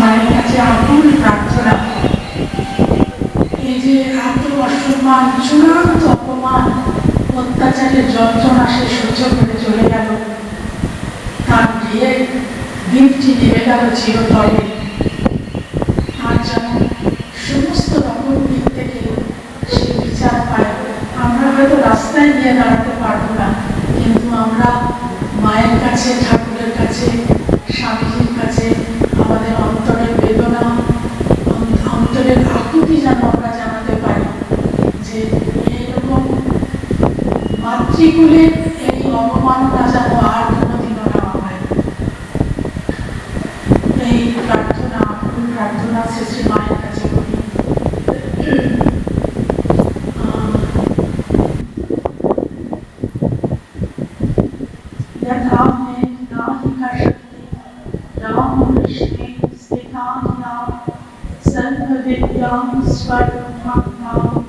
মায়ের কাছে আকুল প্রার্থনা। এই যে এত অসম্মান চূড়ান্ত অপমান, অত্যাচারের যন্ত্রণা সে সহ্য করে চলে গেল। তার বিয়ে দিনটি নেমে গেল চিরতরে। মাতৃকুলের এই অবমাননা যেন আর কোনোদিনও না হয় এই প্রার্থনা আকুল প্রার্থনা শ্রী শ্রী মায়ের কাছে করি আহ, यथा में नाहि कषति राम कृष्णे स्थितानां सर्वविद्यां स्वरूपं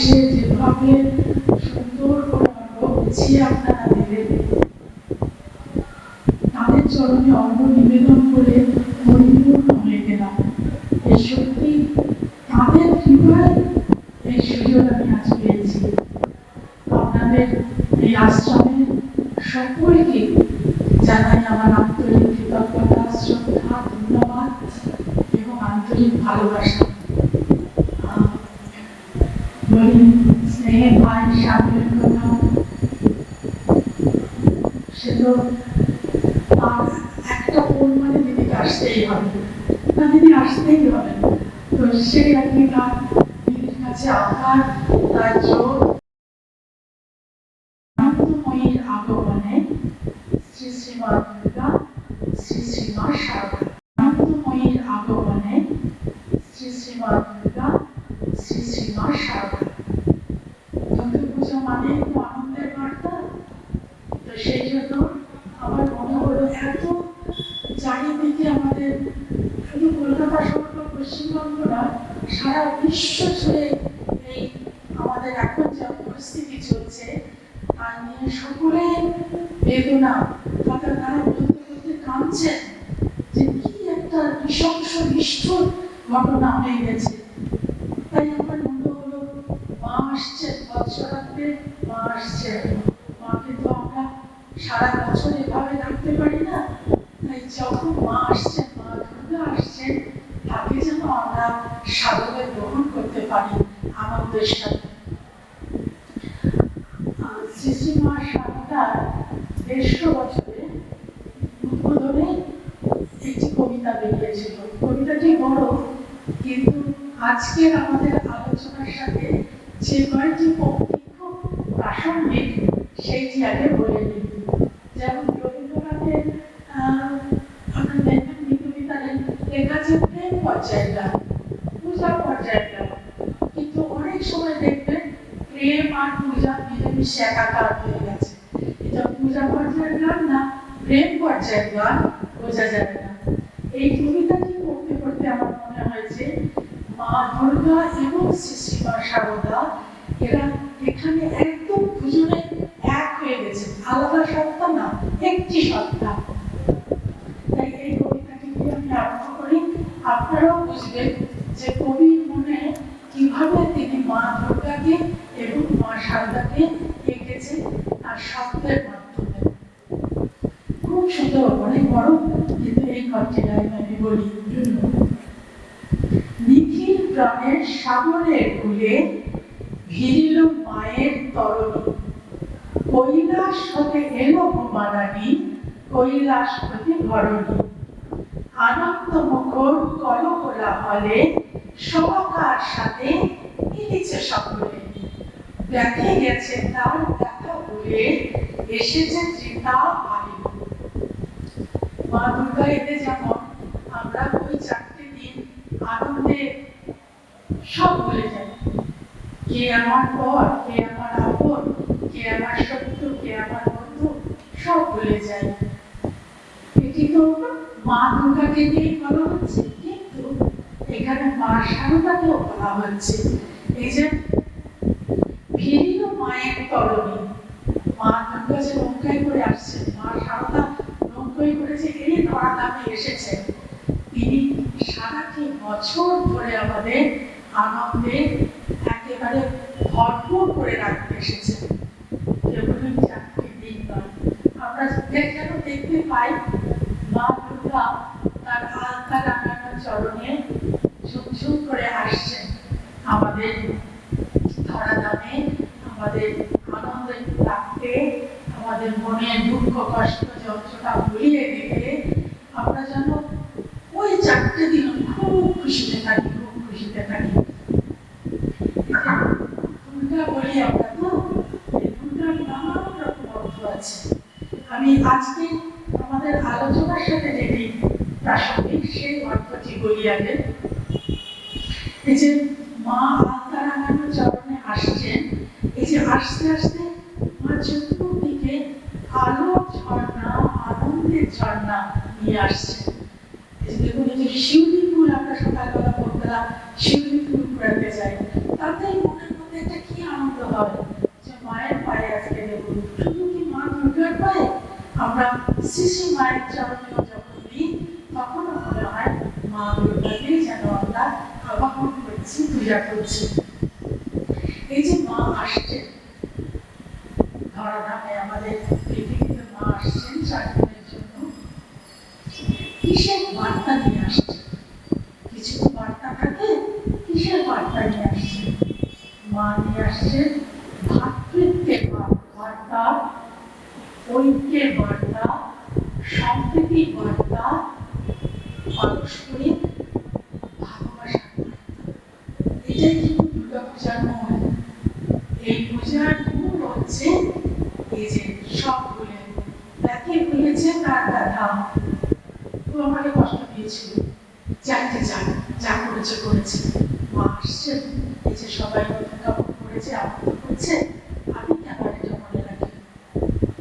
এসে যেভাবে সুন্দর করে গুছিয়ে আপনারা দিলেন তাদের চরণে অর্ঘ নিবেদন করে বলি স্নেহে ভাই স্বামীর কথা। সে তো একটা ফোন মানে দিদিকে আসতেই হবে। না, দিদি আসতেই হবে। তো সেই আর কি তার দিদির কাছে আবার তার জোর আগমনে শ্রী শ্রীমা দুর্গা, শ্রী শ্রীমা শারদা আনন্দময়ীর আগমনে শ্রী শ্রীমা দুর্গা শ্রী শ্রীমা শারদা দুর্গা পুজো মানে তো আনন্দের বার্তা তো সেই জন্য আমার মনে হলো এত চারিদিকে আমাদের শুধু কলকাতা শহর বা পশ্চিমবঙ্গ না সারা বিশ্ব জুড়ে এই আমাদের এখন যা পরিস্থিতি চলছে তার নিয়ে সকলে বেদনা তাদের তারা বলতে বলতে কাঁদছেন যে কি একটা নৃশংস, নিষ্ঠুর ঘটনা হয়ে গেছে। তাই আমার মনে হলো, মা আসছে বছর বৎসরাতে মা আসছে মাকে তো আমরা সারা বছর এভাবে রাখতে পারি না। তাই যখন মা আসছেন মা দুর্গা আসছেন তাকে যেন আমরা সাদরে গ্রহণ করতে পারি আনন্দের সাথে। শ্রী মা সারদার দেড়শো বছরে উদ্বোধনে একটি কবিতা বেরিয়েছিল। কবিতাটি বড়, কিন্তু আজকের আমাদের আলোচনার সাথে যে কয়েকটি পঙ্ক্তি খুব প্রাসঙ্গিক, সেইটি আগে বলে নিই যেমন রবীন্দ্রনাথের আপনার দেখবেন এই কবিতার লেখা আছে প্রেম পর্যায়ের পূজা পর্যায়ের গান কিন্তু অনেক সময় দেখবেন প্রেম আর পূজা মিলেমিশে একাকার হয়ে গেছে। এটা পূজা পর্যায়ের গান না প্রেম পর্যায়ের গান বোঝা যাবে না। এই কবিতাটি পড়তে পড়তে আমার মনে হয়েছে, মা দুর্গা এবং শ্রী শ্রীমা সারদা, এরা এখানে একদম দুজনে এক হয়ে গেছে। আলাদা সত্তা না, একটি সত্তা। তাই এই কবিতাটি আমি আরম্ভ করি। আপনারাও বুঝবেন যে কবির কীভাবে তিনি মা দুর্গাকে এবং মা সারদাকে এঁকেছেন তার শব্দের মাধ্যমে। খুব সুন্দর, অনেক বড়, কিন্তু এই ঘরটিটা আমি বলি নিখিল প্রাণের সাগরের কূলে ভিড়িল মায়ের তরণী। কৈলাস হতে এলো হুমারানী কৈলাস হতে ধরণী আনন্দ মুখর কলকোলা হলে সহকার সাথে মিলিছে সকলে। দেখে গেছে, তার ব্যথা বলে এসেছে চিন্তা আলী মা দুর্গা এতে যেমন আমরা ওই চারটে দিন আনন্দে সব ভুলে যাই। কে আমার পর, কে আমার আপন, কে আমার শত্রু, কে আমার বন্ধু, সব ভুলে যাই। এটি তো মা দুর্গাকে নিয়ে বলা হচ্ছে। মা বলা হচ্ছে এই যে ফিরিল মায়ের তরণী, মা দুর্গা যে নৌকায় করে আসছে মা শারদা নৌকায় করে এই ধরা নামে এসেছে তিনি সারাটি বছর ধরে আমাদের আনন্দে একেবারে ভরপুর করে রাখতে এসেছেন। আমরা যেন দেখতে পাই মা দুর্গা তার আলতা রাঙানো চরণে ঝুমঝুম করে আসছেন আমাদের ধরা দামে আমাদের আনন্দে আমাদের মনে দুঃখ কষ্ট যন্ত্রণা ভুলিয়ে দিতে আমরা যেন ওই চারটে দিন খুব খুশিতে থাকি খুব খুশিতে থাকি দুর্গা বলি আমরা তো এই দুর্গার নানান রকম অর্থ আছে আমি আজকে আমাদের আলোচনার সাথে যেটি প্রাসঙ্গিক সেই অর্থটি বলি আগে এই যে মা আলতা রাঙানো চরণে আসছেন, এই যে আস্তে আস্তে মা চতুর্দিকে আলো ঝর্ণা, আনন্দের ঝর্ণা নিয়ে আসছে। এই যে দেখুন, এই যে শিউলি আমরা সকালবেলা ভোরবেলা শিউলি ঘুরাতে যাই তাতেই মনের মধ্যে একটা কি আনন্দ হয় যে মায়ের পায়ে আজকে দেখুন, শুধু কি মা দুর্গার পায়ে? আমরা শিশু মায়ের চরণেও যখন দিই তখনও মনে হয় মা দুর্গাকেই যেন আমরা আবাহন করছি পূজা করছি। এই যে মা আসছেন ধরাধামে আমাদের পৃথিবীতে মা আসছেন জন্য। কিসের বার্তা নিয়ে আসছে? কিছু বার্তা থাকে? কিসের বার্তা নিয়ে আসছে? মা নিয়ে আসছে ভাতৃত্বের বার্তা, ঐক্যের বার্তা, সম্প্রীতির বার্তা, পারস্পরিক ভালোবাসার বার্তা এই যে সব সবাই কাপড় করছে আমি কেন মনে রাখি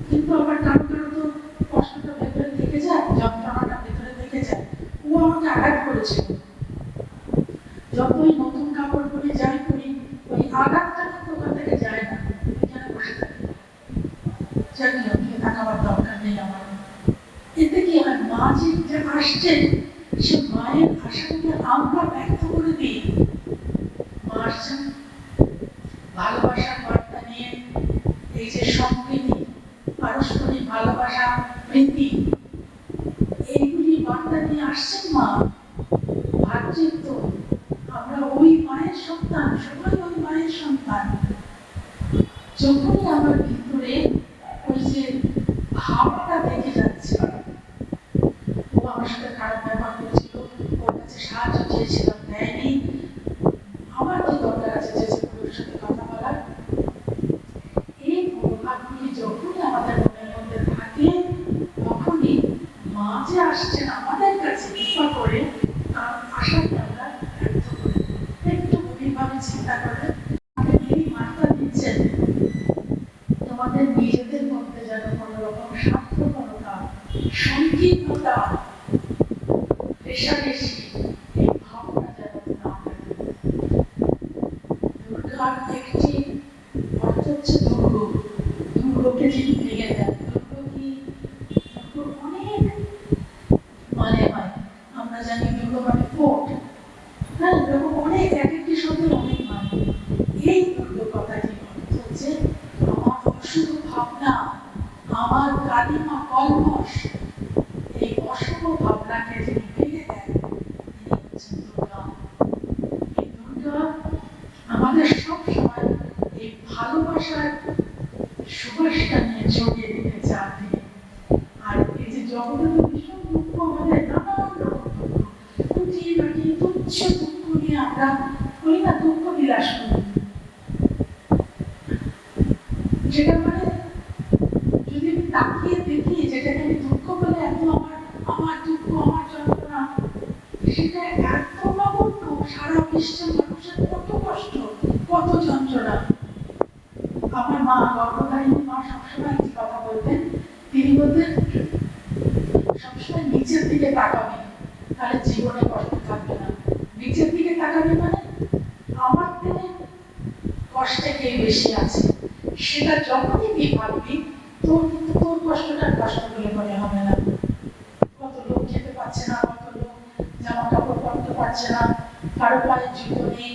কিন্তু আমার কারও তো কষ্টটা ভেতরে থেকে যায় যন্ত্রণাটা ভেতরে থেকে যায় ও আমাকে আঘাত করেছিল যতই নতুন কাপড় পরে যাই করি ওই আঘাতটা কিন্তু ওখান থেকে যায় না এখানে বসে থাকি জানি ওকে তাকাবার দরকার নেই আমার এতে কি মা যে আসছে সে মায়ের আশাকে আমরা ব্যক্ত করে দিই মা আসছেন ভালোবাসার বার্তা নিয়ে এই যে সম্প্রীতি পারস্পরিক ভালোবাসা প্রীতি এইগুলি বার্তা নিয়ে আসছেন মা ভাতৃত্ব আমরা ওই মায়ের সন্তান সবাই ওই মায়ের সন্তান যখনই আমার ভিতরে ওই যে ভাবটা দেখে যাচ্ছে ও আমার সাথে খারাপ ব্যবহার করেছিল ওর কাছে সাহায্য চেয়েছিলাম নেয়নি। আমার কি দরকার আছে যে যে সাথে কথা বলার। এই প্রভাবগুলি যখনই আমাদের মনের মধ্যে থাকে, তখনই মা যে আসছেন আমাদের কাছে কৃপা করে করি দুঃখ বিলাস করি। যেটা মানে যদি আমি তাকিয়ে দেখি যেটাকে আমি দুঃখ বলে এত আমার আমার দুঃখ, আমার যন্ত্রণা, সেটা এত নগণ্য সারা বিশ্বের মানুষের কত কষ্ট, কত যন্ত্রণা। আমার মা গর্ভধারিণী মা সবসময় একটি কথা বলতেন, তিনি বলতেন দিকে মানে? আমার থেকে কষ্টে কে বেশি আছে? সেটা যখনই তুই ভাববি, তোর কিন্তু তোর কষ্টটা কষ্ট বলে মনে হবে না। কত লোক খেতে পাচ্ছে না, কত লোক জামা কাপড় পরতে পারছে না, কারও পায়ে জুতো নেই